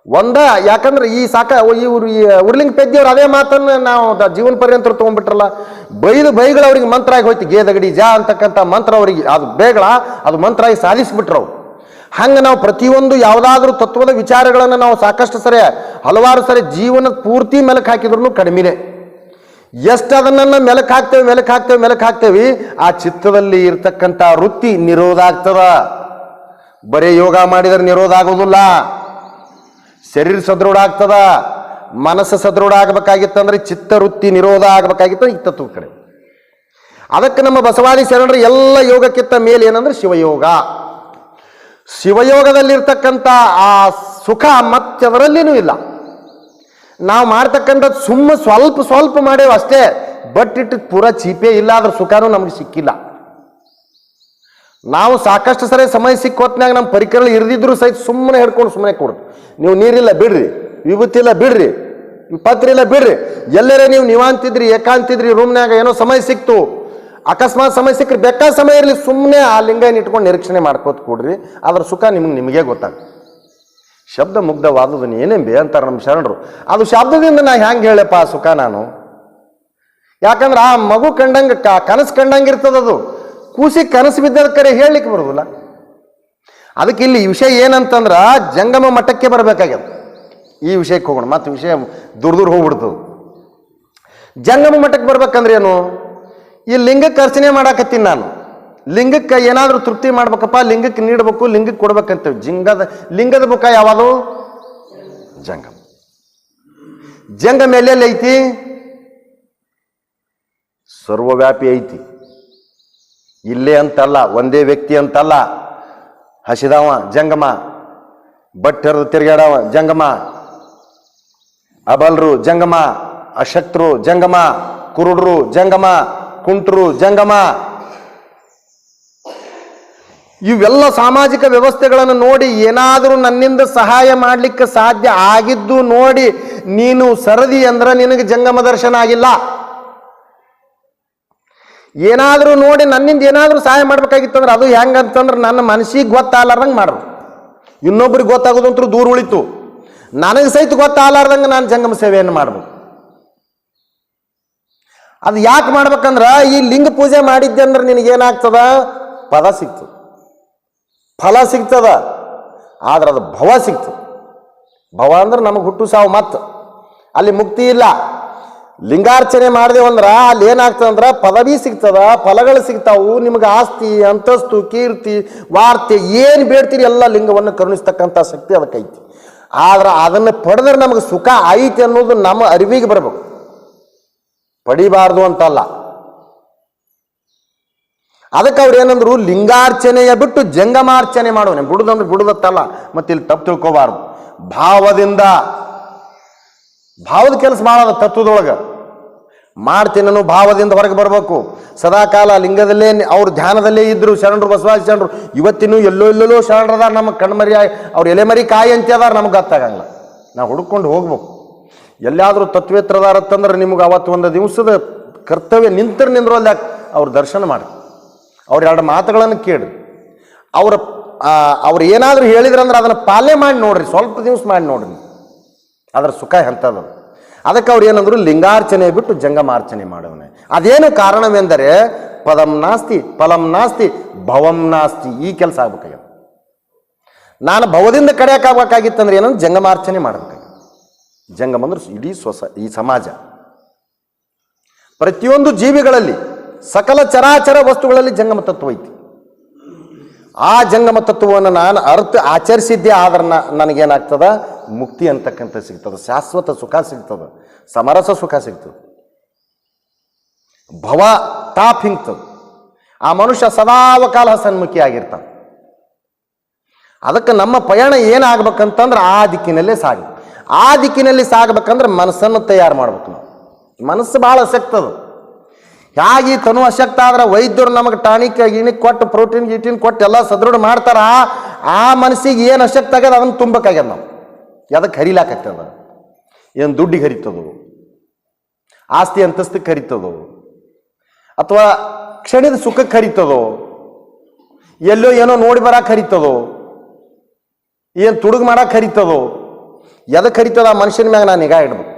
ಒಂದ, ಯಾಕಂದ್ರೆ ಈ ಸಾಕ ಇವ್ರು ಈ ಉರ್ಲಿಂಗ್ ಪೆದ್ದಿಯವ್ರು ಅದೇ ಮಾತನ್ನ ನಾವು ಜೀವನ ಪರ್ಯಂತ ತಗೊಂಡ್ಬಿಟ್ರಲ್ಲ ಬೈದು ಬೈಗಳು ಅವ್ರಿಗೆ ಮಂತ್ರ ಆಗಿ ಹೋಯ್ತು ಗೇದಗಡಿ ಜಾ ಅಂತಕ್ಕಂಥ ಮಂತ್ರ ಅವರಿಗೆ, ಅದು ಬೇಗಳ, ಅದು ಮಂತ್ರ ಆಗಿ ಸಾಧಿಸ್ಬಿಟ್ರು ಹಂಗೆ ನಾವು ಪ್ರತಿಯೊಂದು ಯಾವುದಾದ್ರೂ ತತ್ವದ ವಿಚಾರಗಳನ್ನು ನಾವು ಸಾಕಷ್ಟು ಸರಿ, ಹಲವಾರು ಸರಿ ಜೀವನ ಪೂರ್ತಿ ಮೆಲಕ್ ಹಾಕಿದ್ರು ಕಡಿಮೆನೆ. ಎಷ್ಟು ಅದನ್ನ ಮೆಲಕ್ ಹಾಕ್ತೇವೆ ಮೆಲಕ್ ಹಾಕ್ತೇವೆ ಮೆಲಕ್ ಹಾಕ್ತೇವೆ, ಆ ಚಿತ್ತದಲ್ಲಿ ಇರ್ತಕ್ಕಂಥ ವೃತ್ತಿ ನಿರೋಧ ಆಗ್ತದ ಬರೀ ಯೋಗ ಮಾಡಿದರೆ ನಿರೋಧ ಆಗೋದಿಲ್ಲ ಶರೀರ ಸದೃಢ ಆಗ್ತದ, ಮನಸ್ಸು ಸದೃಢ ಆಗ್ಬೇಕಾಗಿತ್ತಂದ್ರೆ ಚಿತ್ತ ವೃತ್ತಿ ನಿರೋಧ ಆಗ್ಬೇಕಾಗಿತ್ತು ಈ ತತ್ವ ಕಡೆ. ಅದಕ್ಕೆ ನಮ್ಮ ಬಸವಾದಿ ಶರಣರು ಎಲ್ಲ ಯೋಗಕ್ಕಿಂತ ಮೇಲೆ ಏನಂದ್ರೆ ಶಿವಯೋಗ. ಶಿವಯೋಗದಲ್ಲಿರ್ತಕ್ಕಂಥ ಆ ಸುಖ ಮತ್ತದರಲ್ಲಿನೂ ಇಲ್ಲ. ನಾವು ಮಾಡ್ತಕ್ಕಂಥದ್ದು ಸುಮ್ಮ ಸ್ವಲ್ಪ ಸ್ವಲ್ಪ ಮಾಡೇವು ಅಷ್ಟೇ, ಬಟ್ ಇಟ್ಟು ಪೂರ ಚೀಪೇ ಇಲ್ಲ ಅದ್ರ ಸುಖನೂ ನಮಗೆ ಸಿಕ್ಕಿಲ್ಲ. ನಾವು ಸಾಕಷ್ಟು ಸರಿ ಸಮಯ ಸಿಕ್ಕ ಹೊತ್ನಾಗ ನಮ್ಮ ಪರಿಕರಗಳು ಇರದಿದ್ರು ಸಹಿತ ಸುಮ್ಮನೆ ಹಿಡ್ಕೊಂಡು ಸುಮ್ಮನೆ ಕೊಡ್ತು ನೀವು ನೀರಿಲ್ಲ ಬಿಡ್ರಿ ವಿಭೂತಿ ಇಲ್ಲ ಬಿಡ್ರಿ ಪತ್ರ ಇಲ್ಲ ಬಿಡ್ರಿ ಎಲ್ಲರೇ ನೀವು ನಿವಾಂತಿದ್ರಿ, ಏಕಾಂತಿದ್ರಿ ರೂಮ್ನಾಗ ಏನೋ ಸಮಯ ಸಿಕ್ತು. ಅಕಸ್ಮಾತ್ ಸಮಯ ಸಿಕ್ಕರೆ ಬೇಕಾದ ಸಮಯ ಇರಲಿ, ಸುಮ್ಮನೆ ಆ ಲಿಂಗನ ಇಟ್ಕೊಂಡು ನಿರೀಕ್ಷಣೆ ಮಾಡ್ಕೋತ ಕೊಡ್ರಿ. ಅದರ ಸುಖ ನಿಮ್ಗೆ ನಿಮಗೆ ಗೊತ್ತಾಗ ಶಬ್ದ ಮುಗ್ಧವಾದದನ್ನು ಏನೇನು ಬೇ ಅಂತಾರೆ ನಮ್ಮ ಶರಣರು. ಅದು ಶಬ್ದದಿಂದ ನಾ ಹ್ಯಾಂಗೆ ಹೇಳಪ್ಪ ಆ ಸುಖ ನಾನು? ಯಾಕಂದ್ರೆ ಆ ಮಗು ಕಂಡಂಗೆ ಕನಸು ಕಂಡಂಗೆ ಇರ್ತದದು ಕೂಸಿ ಕನಸು ಬಿದ್ದದ ಕರೆ ಹೇಳಲಿಕ್ಕೆ ಬರೋದಿಲ್ಲ. ಅದಕ್ಕೆ ಇಲ್ಲಿ ವಿಷಯ ಏನಂತಂದ್ರೆ ಜಂಗಮ ಮಟ್ಟಕ್ಕೆ ಬರಬೇಕಾಗ್ಯದ. ಈ ವಿಷಯಕ್ಕೆ ಹೋಗೋಣ, ಮತ್ತು ವಿಷಯ ದೂರ ದೂರ ಹೋಗ್ಬಿಡ್ತದೆ ಜಂಗಮ ಮಟ್ಟಕ್ಕೆ ಬರ್ಬೇಕಂದ್ರೆ ಏನು? ಈ ಲಿಂಗಕ್ಕೆ ಅರ್ಚನೆ ಮಾಡಾಕತ್ತೀನಿ ನಾನು. ಲಿಂಗಕ್ಕೆ ಏನಾದರೂ ತೃಪ್ತಿ ಮಾಡ್ಬೇಕಪ್ಪ, ಲಿಂಗಕ್ಕೆ ನೀಡಬೇಕು, ಲಿಂಗಕ್ಕೆ ಕೊಡ್ಬೇಕಂತೇವೆ ಜಿಂಗದ, ಲಿಂಗದ ಮುಖ ಯಾವುದು? ಜಂಗಮ. ಜಂಗಮ ಎಲ್ಲೆಲ್ಲಿ ಐತಿ? ಸರ್ವವ್ಯಾಪಿ ಐತಿ. ಇಲ್ಲೇ ಅಂತಲ್ಲ, ಒಂದೇ ವ್ಯಕ್ತಿ ಅಂತಲ್ಲ. ಹಸಿದವ, ಜಂಗಮ. ಬಟ್ಟೆರದು ತಿರುಗಾಡವ ಜಂಗಮ. ಅಬಲ್ರು, ಜಂಗಮ. ಅಶಕ್ತರು, ಜಂಗಮ. ಕುರುಡ್ರು, ಜಂಗಮ. ಕುಂಟ್ರು, ಜಂಗಮ. ಇವೆಲ್ಲ ಸಾಮಾಜಿಕ ವ್ಯವಸ್ಥೆಗಳನ್ನು ನೋಡಿ ಏನಾದರೂ ನನ್ನಿಂದ ಸಹಾಯ ಮಾಡಲಿಕ್ಕೆ ಸಾಧ್ಯ ಆಗಿದ್ದು ನೋಡಿ, ನೀನು ಸರದಿ ಅಂದ್ರೆ ನಿನಗೆ ಜಂಗಮ ದರ್ಶನ ಆಗಿಲ್ಲ. ಏನಾದರೂ ನೋಡಿ ನನ್ನಿಂದ ಏನಾದರೂ ಸಹಾಯ ಮಾಡ್ಬೇಕಾಗಿತ್ತಂದ್ರೆ ಅದು ಹೆಂಗಂತಂದ್ರೆ ನನ್ನ ಮನಸ್ಸಿಗೆ ಗೊತ್ತಾಗಲಾರ್ದಂಗೆ ಮಾಡ್ರು. ಇನ್ನೊಬ್ರಿಗೆ ಗೊತ್ತಾಗೋದಂತೂ ದೂರ ಉಳಿತು. ನನಗೆ ಸಹಿತ ಗೊತ್ತಾಗಲಾರ್ದಂಗೆ ನಾನು ಜಂಗಮ ಸೇವೆಯನ್ನು ಮಾಡ್ಬೇಕು ಅದು ಯಾಕೆ ಮಾಡ್ಬೇಕಂದ್ರೆ ಈ ಲಿಂಗ ಪೂಜೆ ಮಾಡಿದ್ದೆ ಅಂದ್ರೆ ನಿನಗೇನಾಗ್ತದ? ಪದ ಸಿಕ್ತು. ಫಲ ಸಿಗ್ತದ. ಆದ್ರೆ ಅದು ಭವ ಸಿಕ್ತು. ಭವ ಅಂದ್ರೆ ನಮಗೆ ಹುಟ್ಟು ಸಾವು ಮತ್ತು ಅಲ್ಲಿ ಮುಕ್ತಿ ಇಲ್ಲ. ಲಿಂಗಾರ್ಚನೆ ಮಾಡಿದೆವಂದ್ರ ಅಲ್ಲಿ ಏನಾಗ್ತದೆ ಅಂದ್ರೆ ಪದವಿ ಸಿಗ್ತದ, ಫಲಗಳು ಸಿಗ್ತಾವು, ನಿಮಗೆ ಆಸ್ತಿ, ಅಂತಸ್ತು, ಕೀರ್ತಿ, ವಾರ್ತೆ ಏನು ಬೇಡ್ತೀರಿ ಎಲ್ಲ ಲಿಂಗವನ್ನು ಕರುಣಿಸ್ತಕ್ಕಂಥ ಶಕ್ತಿ ಅದಕ್ಕೈತಿ ಆದ್ರೆ ಅದನ್ನು ಪಡೆದ್ರೆ ನಮಗೆ ಸುಖ ಐತಿ ಅನ್ನೋದು ನಮ್ಮ ಅರಿವಿಗೆ ಬರಬೇಕು. ಪಡಿಬಾರ್ದು ಅಂತಲ್ಲ. ಅದಕ್ಕೆ ಅವ್ರು ಏನಂದ್ರು, ಲಿಂಗಾರ್ಚನೆಯ ಬಿಟ್ಟು ಜಂಗಮಾರ್ಚನೆ ಮಾಡೋನೆ ಬಿಡುದಂದ್ರೆ ಬಿಡುದತ್ತಲ್ಲ, ಮತ್ತೆ ಇಲ್ಲಿ ತಪ್ಪು ತಿಳ್ಕೋಬಾರ್ದು. ಭಾವದಿಂದ, ಭಾವದ ಕೆಲಸ ಮಾಡೋದು ತತ್ವದೊಳಗೆ. ಮಾಡ್ತೀನನು ಭಾವದಿಂದ ಹೊರಗೆ ಬರಬೇಕು. ಸದಾಕಾಲ ಲಿಂಗದಲ್ಲೇ ಅವ್ರ ಧ್ಯಾನದಲ್ಲೇ ಇದ್ದರು ಶರಣರು, ಬಸವಾದಿ ಶರಣರು. ಇವತ್ತಿನೂ ಎಲ್ಲೋ ಎಲ್ಲೆಲ್ಲೋ ಶರಣರದ ನಮ್ಮ ಕಣ್ಮರಿ ಅವ್ರು ಎಲೆಮರಿ ಕಾಯಿ ಅಂತ ಅದಾರ ನಮ್ಗೆ ಗೊತ್ತಾಗಂಗಿಲ್ಲ. ನಾವು ಹುಡುಕೊಂಡು ಹೋಗ್ಬೇಕು. ಎಲ್ಲಾದರೂ ತತ್ವೇತ್ರದಾರತ್ತಂದ್ರೆ ನಿಮ್ಗೆ ಅವತ್ತು ಒಂದು ದಿವಸದ ಕರ್ತವ್ಯ ನಿಂತರು ಅಲ್ಲಿ ಅವ್ರ ದರ್ಶನ ಮಾಡಿ. ಅವ್ರ ಎರಡು ಮಾತುಗಳನ್ನು ಕೇಳಿ. ಅವರ ಅವ್ರು ಏನಾದರೂ ಹೇಳಿದ್ರಂದ್ರೆ ಅದನ್ನು ಪಾಲನೆ ಮಾಡಿ ನೋಡ್ರಿ, ಸ್ವಲ್ಪ ದಿವಸ ಮಾಡಿ ನೋಡ್ರಿ. ಅದರ ಸುಖ ಎಂಥದ್ದು ಅದಕ್ಕೆ ಅವ್ರು ಏನಂದ್ರು, ಲಿಂಗಾರ್ಚನೆ ಬಿಟ್ಟು ಜಂಗಮಾರ್ಚನೆ ಮಾಡವನೆ. ಅದೇನು ಕಾರಣವೆಂದರೆ, ಪದಂ ನಾಸ್ತಿ, ಫಲಂ ನಾಸ್ತಿ, ಭವಂ ನಾಸ್ತಿ, ಈ ಕೆಲಸ ಆಗ್ಬೇಕಾಗ್ಯದ. ನಾನು ಭವದಿಂದ ಕಡೆಯಕ್ಕಾಗಬೇಕಾಗಿತ್ತಂದ್ರೆ ಏನಂದ್ರೆ, ಜಂಗಮಾರ್ಚನೆ ಮಾಡ್ಬೇಕಾಗ್ಯದ. ಜಂಗಮ ಅಂದ್ರೆ ಇಡೀ ಸ್ವಸ, ಈ ಸಮಾಜ. ಪ್ರತಿಯೊಂದು ಜೀವಿಗಳಲ್ಲಿ ಸಕಲ ಚರಾಚರ ವಸ್ತುಗಳಲ್ಲಿ ಜಂಗಮ ತತ್ವ ಐತಿ. ಆ ಜಂಗಮ ತತ್ವವನ್ನು ನಾನು ಅರ್ಥ ಆಚರಿಸಿದ್ದೆ ಆದ್ರೆ ನನಗೇನಾಗ್ತದ? ಮುಕ್ತಿ ಅಂತಕ್ಕಂಥ ಸಿಗ್ತದೆ. ಶಾಶ್ವತ ಸುಖ ಸಿಗ್ತದ. ಸಮರಸ ಸುಖ ಸಿಗ್ತದೆ. ಭವ ತಾಪ್ ಹಿಂಗ್ತದ. ಆ ಮನುಷ್ಯ ಸದಾವಕಾಲ ಸನ್ಮುಖಿ ಆಗಿರ್ತಾನೆ. ಅದಕ್ಕೆ ನಮ್ಮ ಪಯಣ ಏನಾಗಬೇಕಂತಂದ್ರೆ ಆ ದಿಕ್ಕಿನಲ್ಲೇ ಸಾಗಿ. ಆ ದಿಕ್ಕಿನಲ್ಲಿ ಸಾಗಬೇಕಂದ್ರೆ ಮನಸ್ಸನ್ನು ತಯಾರು ಮಾಡ್ಬೇಕು ನಾವು. ಮನಸ್ಸು ಭಾಳ ಅಸಕ್ತದ ಹೇಗೆ ತನು ಅಶಕ್ತ ಆದ್ರೆ ವೈದ್ಯರು ನಮಗೆ ಟಾನಿಕ್, ಗಿನಿಕ್ ಕೊಟ್ಟು, ಪ್ರೋಟೀನ್, ಗೀಟಿನ್ ಕೊಟ್ಟು ಎಲ್ಲ ಸದೃಢ ಮಾಡ್ತಾರ? ಆ ಮನಸ್ಸಿಗೆ ಏನು ಅಶಕ್ತ ಆಗ್ಯದ ಅದನ್ನು ತುಂಬಕ್ಕಾಗ್ಯದ ನಾವು. ಅದಕ್ಕೆ ಹರಿಲಾಕತ್ತದ ಏನು ದುಡ್ಡಿಗೆ ಹರಿತದೋ ಆಸ್ತಿ ಅಂತಸ್ತಕ್ಕೆ ಹರಿತದೋ ಅಥವಾ ಕ್ಷಣದ ಸುಖಕ್ಕೆ ಹರಿತದೋ ಎಲ್ಲೋ ಏನೋ ನೋಡಿ ಬರಕ್ಕೆ ಹರಿತದೋ ಏನು ತುಡುಗು ಮಾಡಕ್ಕೆ ಹರಿತದೋ ಎದಕ್ಕೆ ಹರಿತದ? ಆ ಮನುಷ್ಯನ ಮ್ಯಾಗ ನಾನು ನಿಗಾ ಇಡ್ಬೇಕು.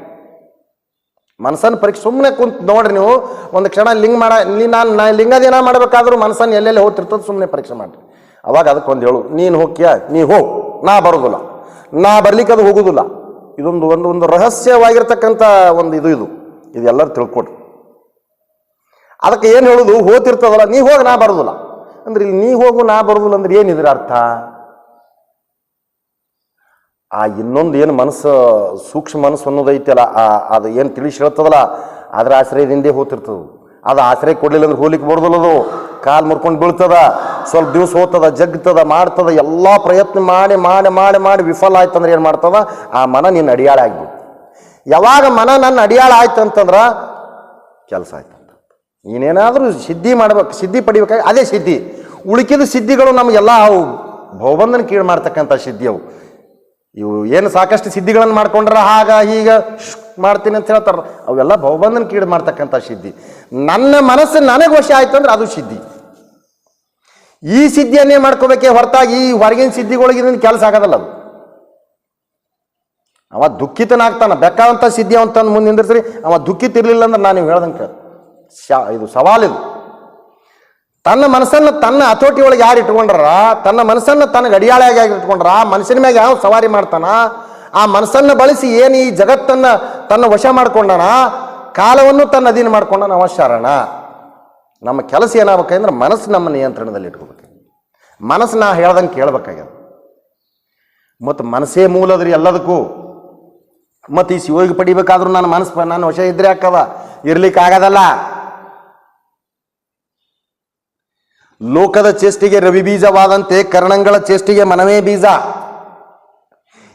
ಮನಸ್ಸನ್ನು ಪರೀಕ್ಷೆ ಸುಮ್ಮನೆ ಕುಂತು ನೋಡ್ರಿ ನೀವು, ಒಂದು ಕ್ಷಣ ಲಿಂಗ್ ಮಾಡ ನಾನು ನಾ ಲಿಂಗದೇನ ಮಾಡಬೇಕಾದ್ರೂ ಮನಸ್ಸನ್ನು ಎಲ್ಲೆಲ್ಲಿ ಹೋಗ್ತಿರ್ತದೆ ಸುಮ್ಮನೆ ಪರೀಕ್ಷೆ ಮಾಡಿರಿ. ಅವಾಗ ಅದಕ್ಕೆ ಒಂದು ಹೇಳು, ನೀನು ಹೋಗ್ಯಾ ನೀ ಹೋಗು, ನಾ ಬರೋದಿಲ್ಲ. ನಾ ಬರ್ಲಿಕ್ಕೆ ಅದು ಹೋಗುದಿಲ್ಲ. ಇದೊಂದು ಒಂದು ಒಂದು ರಹಸ್ಯವಾಗಿರ್ತಕ್ಕಂಥ ಒಂದು ಇದು ಇದು. ಇದೆಲ್ಲರೂ ತಿಳ್ಕೊಡ್ರಿ ಅದಕ್ಕೆ ಏನು ಹೇಳೋದು? ಹೋತಿರ್ತದಲ್ಲ, ನೀ ಹೋಗಿ, ನಾ ಬರೋದಿಲ್ಲ. ಅಂದ್ರೆ ಇಲ್ಲಿ ನೀ ಹೋಗು, ನಾ ಬರೋದಿಲ್ಲ ಅಂದ್ರೆ ಏನಿದ್ರ ಅರ್ಥ? ಆ ಇನ್ನೊಂದು ಏನು ಮನಸ್ಸು, ಸೂಕ್ಷ್ಮ ಮನಸ್ಸು ಅನ್ನೋದೈತಲ್ಲ ಆ, ಅದು ಏನು ತಿಳಿಸಿ ಹೇಳ್ತದಲ್ಲ, ಅದರ ಆಶ್ರಯದಿಂದೇ ಹೋತಿರ್ತದ. ಅದು ಆಶ್ರಯ ಕೊಡಲಿಲ್ಲ ಅಂದ್ರೆ ಹೋಲಿಕ್ಕೆ ಬರೋದಿಲ್ಲ ಅದು. ಕಾಲು ಮುರ್ಕೊಂಡು ಬೀಳ್ತದ, ಸ್ವಲ್ಪ ದಿವಸ ಹೋಗ್ತದ ಜಗ್ತದ, ಮಾಡ್ತದ, ಎಲ್ಲ ಪ್ರಯತ್ನ ಮಾಡಿ ಮಾಡಿ ಮಾಡಿ ಮಾಡಿ ವಿಫಲ ಆಯ್ತಂದ್ರೆ ಏನು ಮಾಡ್ತದ? ಆ ಮನ ನಿನ್ನ ಅಡಿಯಾಳ ಆಗ್ಬಿಡ್ತು ಯಾವಾಗ ಮನ ನನ್ನ ಅಡಿಯಾಳ ಆಯ್ತು ಅಂತಂದ್ರೆ ಕೆಲಸ ಆಯ್ತು ನೀನೇನಾದರೂ ಸಿದ್ಧಿ ಮಾಡ್ಬೇಕು, ಸಿದ್ಧಿ ಪಡಿಬೇಕಾಗಿ ಅದೇ ಸಿದ್ಧಿ. ಉಳಿಕಿದ ಸಿದ್ಧಿಗಳು ನಮಗೆಲ್ಲ ಅವು. ಭೌಬಂಧನ ಕೀಳು ಮಾಡ್ತಕ್ಕಂಥ ಸಿದ್ಧಿ ಅವು. ಇವು ಏನು ಸಾಕಷ್ಟು ಸಿದ್ಧಿಗಳನ್ನು ಮಾಡ್ಕೊಂಡ್ರ ಹಾಗ, ಹೀಗ ಮಾಡ್ತೀನಿ ಅಂತ ಹೇಳ್ತಾರ. ಅವೆಲ್ಲ ಭೌಬಂಧನ ಕೀಡು ಮಾಡ್ತಕ್ಕಂಥ ಸಿದ್ಧಿ. ನನ್ನ ಮನಸ್ಸು ನನಗೆ ವಶ ಆಯ್ತು ಅಂದ್ರೆ ಅದು ಸಿದ್ಧಿ. ಈ ಸಿದ್ಧಿಯನ್ನೇ ಮಾಡ್ಕೋಬೇಕೆ ಹೊರತಾಗಿ ಈ ಹೊರಗಿನ ಸಿದ್ಧಿಗಳಿಗೆ ಕೆಲಸ ಆಗೋದಲ್ಲ ಅದು. ಅವ ದುಃಖಿತನಾಗ್ತಾನ ಬೇಕಾದಂಥ ಸಿದ್ಧಿ ಅಂತಂದು ಮುಂದೆ ನಿಂದಿರ್ಸ್ರಿ, ಅವ ದುಃಖಿತ ಇರಲಿಲ್ಲ ಅಂದ್ರೆ ನಾನು ನೀವು ಹೇಳ್ದಂಗೆ ಇದು ಇದು. ತನ್ನ ಮನಸ್ಸನ್ನು ತನ್ನ ಹತೋಟಿ ಒಳಗೆ ಯಾರು ಇಟ್ಕೊಂಡ್ರ, ತನ್ನ ಮನಸ್ಸನ್ನು ತನ್ನ ಗಡಿಯಾಳಿಯಾಗಿ ಇಟ್ಕೊಂಡ್ರ ಮನಸ್ಸಿನ ಮ್ಯಾಗ ಯಾವ ಸವಾರಿ ಮಾಡ್ತಾನ, ಆ ಮನಸ್ಸನ್ನು ಬಳಸಿ ಏನು ಈ ಜಗತ್ತನ್ನು ತನ್ನ ವಶ ಮಾಡ್ಕೊಂಡನ, ಕಾಲವನ್ನು ತನ್ನ ಅಧೀನ ಮಾಡ್ಕೊಂಡನ, ಅವ ಶರಣ. ನಮ್ಮ ಕೆಲಸ ಏನಾಗಬೇಕಂದ್ರೆ ಮನಸ್ಸು ನಮ್ಮ ನಿಯಂತ್ರಣದಲ್ಲಿ ಇಟ್ಕೋಬೇಕು. ಮನಸ್ಸು ನಾ ಹೇಳ್ದಂಗೆ ಕೇಳಬೇಕಾಗ್ಯದ. ಮತ್ತು ಮನಸ್ಸೇ ಮೂಲದ್ರಿ ಎಲ್ಲದಕ್ಕೂ. ಮತ್ತು ಈ ಶಿವೋಗಿ ಪಡಿಬೇಕಾದ್ರೂ ನನ್ನ ಮನಸ್ಸು ನಾನು ವಶ ಇದ್ರೆ ಹಾಕದ ಇರ್ಲಿಕ್ಕೆ ಆಗದಲ್ಲ. ಲೋಕದ ಚೇಷ್ಟಿಗೆ ರವಿ ಬೀಜವಾದಂತೆ ಕರ್ಣಂಗಳ ಚೇಷ್ಟಿಗೆ ಮನವೇ ಬೀಜ.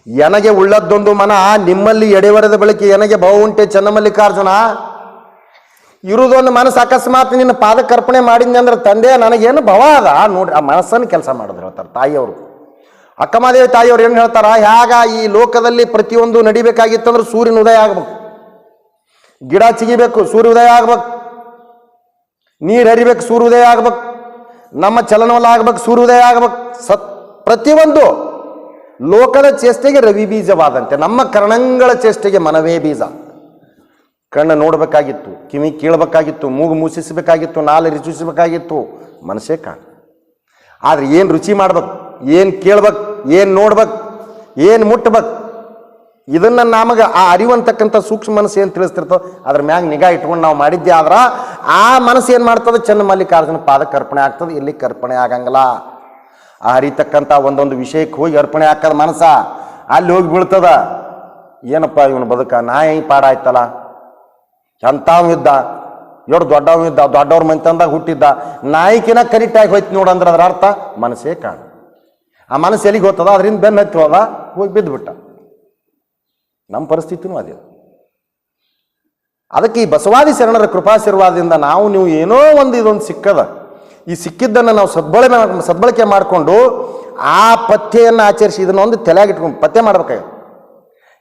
ಎನಗೆ ಉಳ್ಳದ್ದೊಂದು ಮನ ನಿಮ್ಮಲ್ಲಿ ಎಡೆವರೆದ ಬಳಿಕೆ ಎನಗೆ ಬಹು ಉಂಟೆ ಚನ್ನಮಲ್ಲಿಕಾರ್ಜುನ? ಇರುವುದೊಂದು ಮನಸ್ಸು. ಅಕಸ್ಮಾತ್ ನಿನ್ನ ಪಾದಕರ್ಪಣೆ ಮಾಡಿದ್ನಿ ಅಂದ್ರೆ ತಂದೆ ನನಗೇನು ಭವ ಅದ? ನೋಡ್ರಿ, ಆ ಮನಸ್ಸನ್ನು ಕೆಲಸ ಮಾಡೋದು ಹೇಳ್ತಾರೆ ತಾಯಿಯವರು. ಅಕ್ಕಮಾದೇವಿ ತಾಯಿಯವ್ರು ಏನು ಹೇಳ್ತಾರ? ಹೇಗ ಈ ಲೋಕದಲ್ಲಿ ಪ್ರತಿಯೊಂದು ನಡಿಬೇಕಾಗಿತ್ತಂದ್ರೆ ಸೂರ್ಯನ ಉದಯ ಆಗ್ಬೇಕು. ಗಿಡ ಚಿಗಿಬೇಕು, ಸೂರ್ಯ ಉದಯ ಆಗ್ಬೇಕು. ನೀರು ಹರಿಬೇಕು ಸೂರ್ಯೋದಯ ಆಗ್ಬೇಕು. ನಮ್ಮ ಚಲನವಲ್ಲ ಆಗ್ಬೇಕು ಸೂರ್ಯೋದಯ ಆಗ್ಬೇಕು. ಸತ್, ಪ್ರತಿಯೊಂದು ಲೋಕದ ಚೇಷ್ಟೆಗೆ ರವಿ ಬೀಜವಾದಂತೆ ನಮ್ಮ ಕರ್ಣಂಗಳ ಚೇಷ್ಟೆಗೆ ಮನವೇ ಬೀಜ. ಕಣ್ಣು ನೋಡಬೇಕಾಗಿತ್ತು, ಕಿವಿ ಕೇಳಬೇಕಾಗಿತ್ತು, ಮೂಗು ಮೂಸಿಸಬೇಕಾಗಿತ್ತು, ನಾಲೆ ರುಚಿಸಬೇಕಾಗಿತ್ತು, ಮನಸ್ಸೇ ಕಾಣ. ಆದ್ರೆ ಏನು ರುಚಿ ಮಾಡ್ಬೇಕು, ಏನು ಕೇಳ್ಬೇಕು, ಏನು ನೋಡ್ಬೇಕು, ಏನು ಮುಟ್ಬೇಕು, ಇದನ್ನು ನಮಗೆ ಆ ಅರಿವಂತಕ್ಕಂಥ ಸೂಕ್ಷ್ಮ ಮನಸ್ಸು ಏನು ತಿಳಿಸ್ತಿರ್ತೋ ಅದ್ರ ಮ್ಯಾಗ ನಿಗಾ ಇಟ್ಕೊಂಡು ನಾವು ಮಾಡಿದ್ದೆ ಆದ್ರೆ ಆ ಮನಸ್ಸು ಏನು ಮಾಡ್ತದೆ? ಚನ್ನ ಮಲ್ಲಿಕಾರ್ಜುನ ಪಾದಕ್ಕೆ ಅರ್ಪಣೆ ಆಗ್ತದೆ ಇಲ್ಲಿ ಕರ್ಪಣೆ ಆಗಂಗಿಲ್ಲ. ಆ ಅರಿತಕ್ಕಂಥ ಒಂದೊಂದು ವಿಷಯಕ್ಕೆ ಹೋಗಿ ಅರ್ಪಣೆ ಹಾಕದ ಮನಸ್ಸ, ಅಲ್ಲಿ ಹೋಗಿ ಬೀಳ್ತದ. ಏನಪ್ಪ ಇವನು ಬದುಕ, ನಾಯಿ ಪಾಡ ಆಯ್ತಲ್ಲ. ಎಂಥವ್ ಇದ್ದ ಎಷ್ಟು ದೊಡ್ಡವ ಇದ್ದ, ದೊಡ್ಡವ್ರ ಮಂತಂದಾಗ ಹುಟ್ಟಿದ್ದ, ನಾಯಿಕಿನ ಕರಿಟಾಗಿ ಹೋಯ್ತು ನೋಡಂದ್ರೆ ಅದ್ರ ಅರ್ಥ ಮನಸ್ಸೇ ಕಾಣ ಆ ಮನಸ್ಸು ಎಲ್ಲಿಗೆ ಹೋಗ್ತದ ಅದರಿಂದ ಬೆನ್ನ ಹತ್ತಿ ಹೋದ, ಹೋಗಿ ಬಿದ್ದುಬಿಟ್ಟ. ನಮ್ಮ ಪರಿಸ್ಥಿತಿನೂ ಅದೇ. ಅದಕ್ಕೆ ಈ ಬಸವಾದಿ ಶರಣರ ಕೃಪಾಶೀರ್ವಾದದಿಂದ ನಾವು, ನೀವು ಏನೋ ಒಂದು ಇದೊಂದು ಸಿಕ್ಕದ. ಈ ಸಿಕ್ಕಿದ್ದನ್ನು ನಾವು ಸದ್ಬಳಕೆ ಸದ್ಬಳಕೆ ಮಾಡಿಕೊಂಡು ಆ ಪಥ್ಯೆಯನ್ನು ಆಚರಿಸಿ ಇದನ್ನು ಒಂದು ತಲೆಯಾಗಿಟ್ಕೊಂಡು ಪಥ್ಯ ಮಾಡ್ಬೇಕಾಗ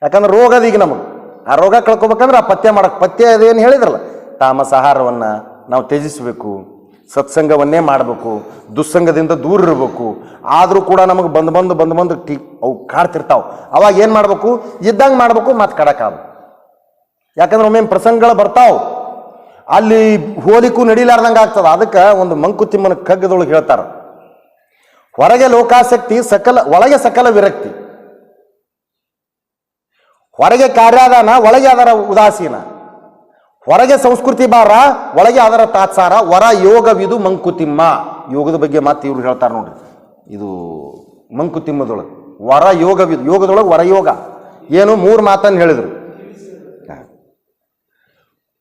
ಯಾಕಂದ್ರೆ ರೋಗ ಅದು ಈಗ ನಮಗೆ. ಆ ರೋಗ ಕಳ್ಕೊಬೇಕಂದ್ರೆ ಆ ಪಥ್ಯ ಮಾಡಕ್ಕೆ ಪಥ್ಯ ಅದೇನು ಹೇಳಿದ್ರಲ್ಲ? ತಾಮಸ ಆಹಾರವನ್ನು ನಾವು ತ್ಯಜಿಸಬೇಕು, ಸತ್ಸಂಗವನ್ನೇ ಮಾಡಬೇಕು, ದುಸ್ಸಂಗದಿಂದ ದೂರ ಇರಬೇಕು. ಆದರೂ ಕೂಡ ನಮಗೆ ಬಂದು ಬಂದು ಬಂದು ಬಂದು ಟೀ, ಅವು ಕಾಡ್ತಿರ್ತಾವೆ. ಅವಾಗ ಏನು ಮಾಡಬೇಕು? ಇದ್ದಂಗೆ ಮಾಡಬೇಕು, ಮತ್ತು ಕಡಕಾಗ ಯಾಕಂದ್ರೆ ಒಮ್ಮೆ ಪ್ರಸಂಗಗಳು ಬರ್ತಾವೆ. ಅಲ್ಲಿ ಹೋಲಿಕೂ ನಡೀಲಾರ್ದಂಗೆ ಆಗ್ತದೆ. ಅದಕ್ಕೆ ಒಂದು ಮಂಕುತಿಮ್ಮನ ಕಗ್ಗದೊಳಗೆ ಹೇಳ್ತಾರೆ. ಹೊರಗೆ ಲೋಕಾಸಕ್ತಿ ಸಕಲ, ಒಳಗೆ ಸಕಲ ವಿರಕ್ತಿ. ಹೊರಗೆ ಕಾರ್ಯಾದಾನ ಒಳಗೆ ಅದರ ಉದಾಸೀನ. ಹೊರಗೆ ಸಂಸ್ಕೃತಿ ಬಾರ ಒಳಗೆ ಅದರ ತಾತ್ಸಾರ, ವರ, ಯೋಗವಿದು ಮಂಕುತಿಮ್ಮ. ಯೋಗದ ಬಗ್ಗೆ ಮತ್ತೆ ಇವ್ರು ಹೇಳ್ತಾರೆ ನೋಡ್ರಿ. ಇದು ಮಂಕುತಿಮ್ಮದೊಳಗೆ. ವರ, ಯೋಗವಿದು, ಯೋಗದೊಳಗೆ ವರಯೋಗ ಏನು ಮೂರು ಮಾತನ್ನು ಹೇಳಿದರು.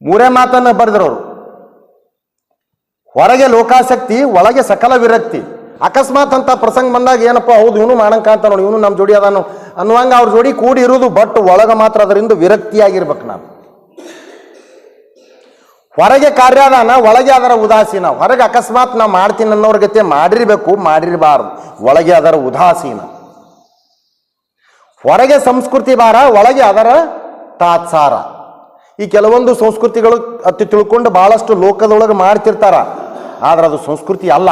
ಮೂರೇ ಮಾತನ್ನು ಬರೆದ್ರು ಅವರು. ಹೊರಗೆ ಲೋಕಾಸಕ್ತಿ, ಒಳಗೆ ಸಕಲ ವಿರಕ್ತಿ. ಅಕಸ್ಮಾತ್ ಅಂತ ಪ್ರಸಂಗ ಬಂದಾಗ ಏನಪ್ಪ, ಹೌದು, ಇವನು ಮಾಡಂಕ ಅಂತ ನೋಡಿ, ಇವನು ನಮ್ಮ ಜೋಡಿ ಅದಾನು. ಅನ್ನುವಂಗ ಅವ್ರ ಜೋಡಿ ಕೂಡಿ ಇರೋದು ಬಟ್ ಒಳಗೆ ಮಾತ್ರ ಅದರಿಂದ ವಿರಕ್ತಿಯಾಗಿರ್ಬೇಕು ನಾವು. ಹೊರಗೆ ಕಾರ್ಯಾದಾನ ಒಳಗೆ ಅದರ ಉದಾಸೀನ. ಹೊರಗೆ ಅಕಸ್ಮಾತ್ ನಾ ಮಾಡ್ತೀನಿ ಅನ್ನೋರ ಗತೆ ಮಾಡಿರ್ಬೇಕು, ಮಾಡಿರಬಾರ್ದು. ಒಳಗೆ ಅದರ ಉದಾಸೀನ. ಹೊರಗೆ ಸಂಸ್ಕೃತಿ ಭಾರ, ಒಳಗೆ ಅದರ ತಾತ್ಸಾರ. ಈ ಕೆಲವೊಂದು ಸಂಸ್ಕೃತಿಗಳು ಅತಿ ತಿಳ್ಕೊಂಡು ಬಹಳಷ್ಟು ಲೋಕದೊಳಗೆ ಮಾಡ್ತಿರ್ತಾರ. ಆದ್ರೆ ಅದು ಸಂಸ್ಕೃತಿ ಅಲ್ಲ,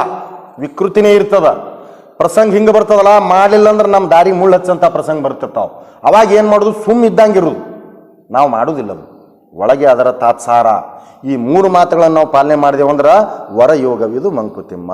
ವಿಕೃತಿನೇ ಇರ್ತದ. ಪ್ರಸಂಗ ಹಿಂಗೆ ಬರ್ತದಲ್ಲ? ಮಾಡಲಿಲ್ಲ ಅಂದ್ರೆ ನಮ್ಮ ದಾರಿ ಮುಳ್ಳು ಹಚ್ಚಂತ ಪ್ರಸಂಗ ಬರ್ತಿರ್ತಾವ. ಅವಾಗ ಏನು ಮಾಡೋದು? ಸುಮ್ಮ ಇದ್ದಂಗಿರೋದು ನಾವು ಮಾಡೋದಿಲ್ಲ ಒಳಗೆ ಅದರ ತಾತ್ಸಾರ. ಈ ಮೂರು ಮಾತುಗಳನ್ನು ನಾವು ಪಾಲನೆ ಮಾಡಿದೆವು ಅಂದ್ರೆ ವರ ಯೋಗವಿದು ಮಂಕುತಿಮ್ಮ.